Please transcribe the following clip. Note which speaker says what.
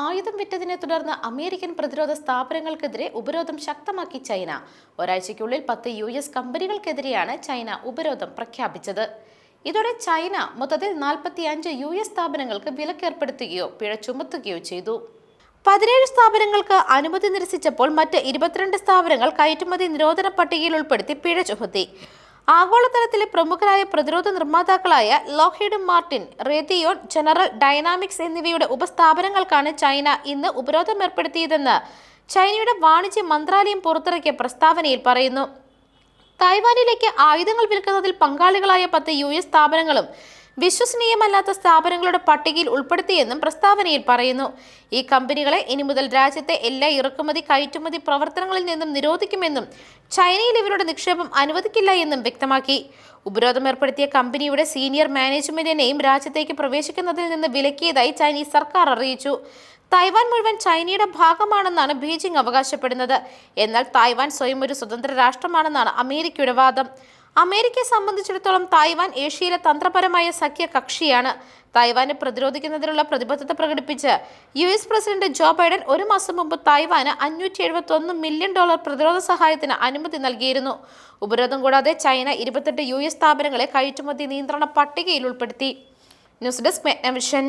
Speaker 1: ആയുധം വിറ്റതിനെ തുടർന്ന് അമേരിക്കൻ പ്രതിരോധ സ്ഥാപനങ്ങൾക്കെതിരെ ഉപരോധം ശക്തമാക്കി ചൈന. ഒരാഴ്ചയ്ക്കുള്ളിൽ പത്ത് യു എസ് കമ്പനികൾക്കെതിരെയാണ് ചൈന ഉപരോധം പ്രഖ്യാപിച്ചത്. ഇതോടെ ചൈന മൊത്തത്തിൽ നാൽപ്പത്തി അഞ്ച് യു എസ് സ്ഥാപനങ്ങൾക്ക് വിലക്കേർപ്പെടുത്തുകയോ പിഴ ചുമത്തുകയോ ചെയ്തു. പതിനേഴ് സ്ഥാപനങ്ങൾക്ക് അനുമതി നിരസിച്ചപ്പോൾ മറ്റ് ഇരുപത്തിരണ്ട് സ്ഥാപനങ്ങൾ കയറ്റുമതി നിരോധന പട്ടികയിൽ ഉൾപ്പെടുത്തി പിഴ ചുമത്തി. ആഗോളതലത്തിലെ പ്രമുഖരായ പ്രതിരോധ നിർമ്മാതാക്കളായ Lockheed Martin Raytheon General Dynamics എന്നിവയുടെ ഉപസ്ഥാപനങ്ങൾക്കാണ് ചൈന ഇന്ന് ഉപരോധം ഏർപ്പെടുത്തിയതെന്ന് ചൈനയുടെ വാണിജ്യ മന്ത്രാലയം പുറത്തിറക്കിയ പ്രസ്താവനയിൽ പറയുന്നു. തായ്വാനിലേക്ക് ആയുധങ്ങൾ വിൽക്കുന്നതിൽ പങ്കാളികളായ പത്ത് യു സ്ഥാപനങ്ങളും വിശ്വസനീയമല്ലാത്ത സ്ഥാപനങ്ങളുടെ പട്ടികയിൽ ഉൾപ്പെടുത്തിയെന്നും പ്രസ്താവനയിൽ പറയുന്നു. ഈ കമ്പനികളെ ഇനി മുതൽ രാജ്യത്തെ എല്ലാ ഇറക്കുമതി കയറ്റുമതി പ്രവർത്തനങ്ങളിൽ നിന്നും നിരോധിക്കുമെന്നും ചൈനയിൽ ഇവരുടെ നിക്ഷേപം അനുവദിക്കില്ല എന്നും വ്യക്തമാക്കി. ഉപരോധം ഏർപ്പെടുത്തിയ കമ്പനിയുടെ സീനിയർ മാനേജ്മെന്റിനെയും രാജ്യത്തേക്ക് പ്രവേശിക്കുന്നതിൽ നിന്ന് വിലക്കിയതായി ചൈനീസ് സർക്കാർ അറിയിച്ചു. തായ്വാൻ മുഴുവൻ ചൈനയുടെ ഭാഗമാണെന്നാണ് ബീജിംഗ് അവകാശപ്പെടുന്നത്. എന്നാൽ തായ്വാൻ സ്വയം ഒരു സ്വതന്ത്ര രാഷ്ട്രമാണെന്നാണ് അമേരിക്കയുടെ വാദം. അമേരിക്കയെ സംബന്ധിച്ചിടത്തോളം തായ്വാൻ ഏഷ്യയിലെ തന്ത്രപരമായ സഖ്യ കക്ഷിയാണ്. തായ്വാനെ പ്രതിരോധിക്കുന്നതിനുള്ള പ്രതിബദ്ധത പ്രകടിപ്പിച്ച് U S president Joe Biden ഒരു മാസം മുമ്പ് തായ്വാന് അഞ്ഞൂറ്റി എഴുപത്തി മില്യൺ ഡോളർ പ്രതിരോധ സഹായത്തിന് അനുമതി നൽകിയിരുന്നു. ഉപരോധം കൂടാതെ ചൈന ഇരുപത്തെട്ട് യു എസ് സ്ഥാപനങ്ങളെ കയറ്റുമതി നിയന്ത്രണ പട്ടികയിൽ ഉൾപ്പെടുത്തി. News desk Megnavision.